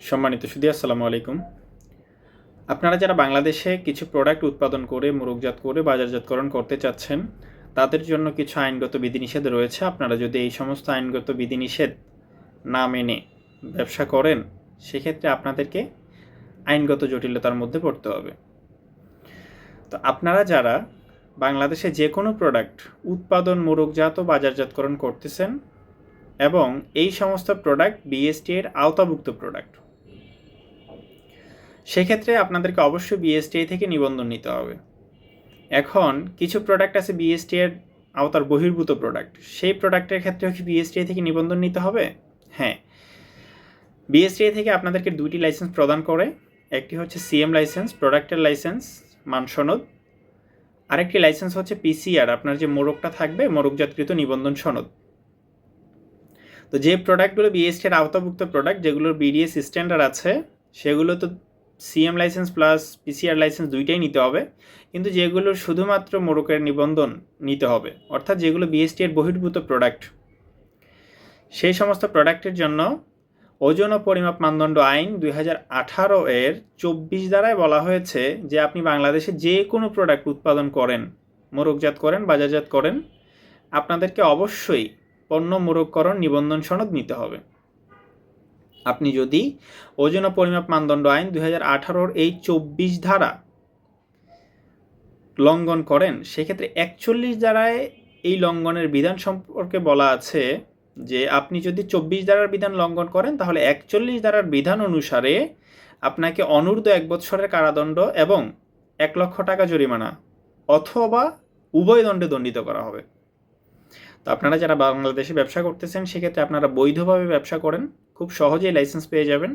সম্মানিত সুদী আসসালামু আলাইকুম। আপনারা যারা বাংলাদেশে কিছু প্রোডাক্ট উৎপাদন করে মোরকজাত করে, বাজারজাতকরণ করতে চাচ্ছেন, তাদের জন্য কিছু আইনগত বিধিনিষেধ রয়েছে। আপনারা যদি এই সমস্ত আইনগত বিধিনিষেধ না মেনে ব্যবসা করেন, সেক্ষেত্রে আপনাদেরকে আইনগত জটিলতার মধ্যে পড়তে হবে। তো আপনারা যারা বাংলাদেশে যে কোনো প্রোডাক্ট উৎপাদন মোরকজাত ও বাজারজাতকরণ করতেছেন এবং এই সমস্ত প্রোডাক্ট বিএসটি এর আওতাভুক্ত প্রোডাক্ট সেক্ষেত্রে আপনাদেরকে অবশ্যই বিএসটিআই থেকে নিবন্ধন নিতে হবে। এখন কিছু প্রোডাক্ট আছে বিএসটি এর আওতার বহির্ভূত প্রোডাক্ট সেই প্রোডাক্টের ক্ষেত্রে কি বিএসটিআই থেকে নিবন্ধন নিতে হবে? হ্যাঁ। বিএসটিআই থেকে আপনাদেরকে দুইটি লাইসেন্স প্রদান করে। একটি হচ্ছে সিএম লাইসেন্স প্রোডাক্টের লাইসেন্স মানসনদ। আরেকটি লাইসেন্স হচ্ছে পিসিআর আপনার যে মোরগটা থাকবে, মোরগজাতকৃত নিবন্ধন সনদ। তো যে প্রোডাক্টগুলো বিএসটি এর আওতাভুক্ত প্রোডাক্ট যেগুলোর বিডিএস স্ট্যান্ডার্ড আছে, সেগুলো তো CM licence plus PCR licence দুইটাই নিতে হবে। কিন্তু যেগুলোর শুধুমাত্র মোরকের নিবন্ধন নিতে হবে, অর্থাৎ যেগুলো বিএসটি এর বহির্ভূত প্রোডাক্ট সেই সমস্ত প্রোডাক্টের জন্য ওজন ও পরিমাপ মানদণ্ড আইন দুই আঠারো এর চব্বিশ দ্বারায় বলা হয়েছে যে আপনি বাংলাদেশে যে কোনো প্রোডাক্ট উৎপাদন করেন মোরকজাত করেন, বাজারজাত করেন, আপনাদেরকে অবশ্যই পণ্য মোরককরণ নিবন্ধন সনদ নিতে হবে। আপনি যদি ওজন ও পরিমাপ মানদণ্ড আইন দুই হাজার আঠারোর এই চব্বিশ ধারা লঙ্ঘন করেন, সেক্ষেত্রে একচল্লিশ ধারায় এই লঙ্ঘনের বিধান সম্পর্কে বলা আছে যে, আপনি যদি চব্বিশ ধারার বিধান লঙ্ঘন করেন, তাহলে একচল্লিশ ধারার বিধান অনুসারে আপনাকে অনূর্ধ্ব এক বৎসরের কারাদণ্ড এবং এক লক্ষ টাকা জরিমানা অথবা উভয় দণ্ডে দণ্ডিত করা হবে। তো আপনারা যারা বাংলাদেশে ব্যবসা করতেছেন, সেক্ষেত্রে আপনারা বৈধভাবে ব্যবসা করেন। খুব সহজেই লাইসেন্স পেয়ে যাবেন।